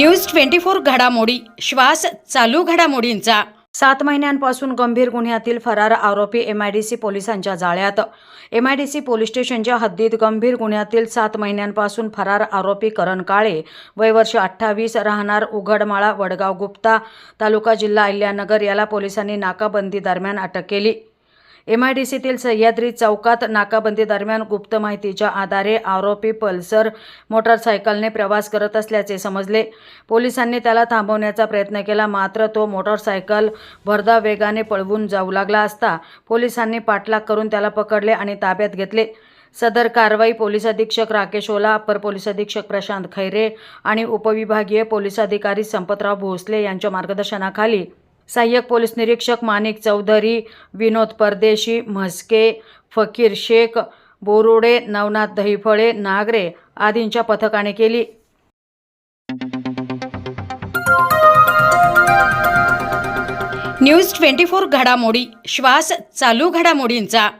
News twenty four घडामोडी श्वास चालू घडामोडींचा. सात महिन्यांपासून गंभीर गुन्ह्यातील फरार आरोपी एमआयडीसी पोलिसांच्या जाळ्यात. एमआयडीसी पोलीस स्टेशनच्या हद्दीत गंभीर गुन्ह्यातील सात महिन्यांपासून फरार आरोपी करण काळे वय वर्ष अठ्ठावीस राहणार उघडमाळा वडगाव गुप्ता तालुका जिल्हा अहिल्यानगर याला पोलिसांनी नाकाबंदी दरम्यान अटक केली. एम आय डी सीतील सह्याद्री चौकात नाकाबंदी दरम्यान गुप्त माहितीच्या आधारे आरोपी पल्सर मोटारसायकलने प्रवास करत असल्याचे समजले. पोलिसांनी त्याला थांबवण्याचा प्रयत्न केला मात्र तो मोटारसायकल भरदा वेगाने पळवून जाऊ लागला असता पोलिसांनी पाठलाग करून त्याला पकडले आणि ताब्यात घेतले. सदर कारवाई पोलीस अधीक्षक राकेश ओला अप्पर पोलीस अधीक्षक प्रशांत खैरे आणि उपविभागीय पोलीस अधिकारी संपतराव भोसले यांच्या मार्गदर्शनाखाली सहाय्यक पोलीस निरीक्षक माणिक चौधरी विनोद परदेशी म्हस्के फकीर शेख बोरुडे नवनाथ दहिफळे नागरे आदींच्या पथकाने केली. न्यूज ट्वेंटी फोर घडामोडी श्वास चालू घडामोडींचा.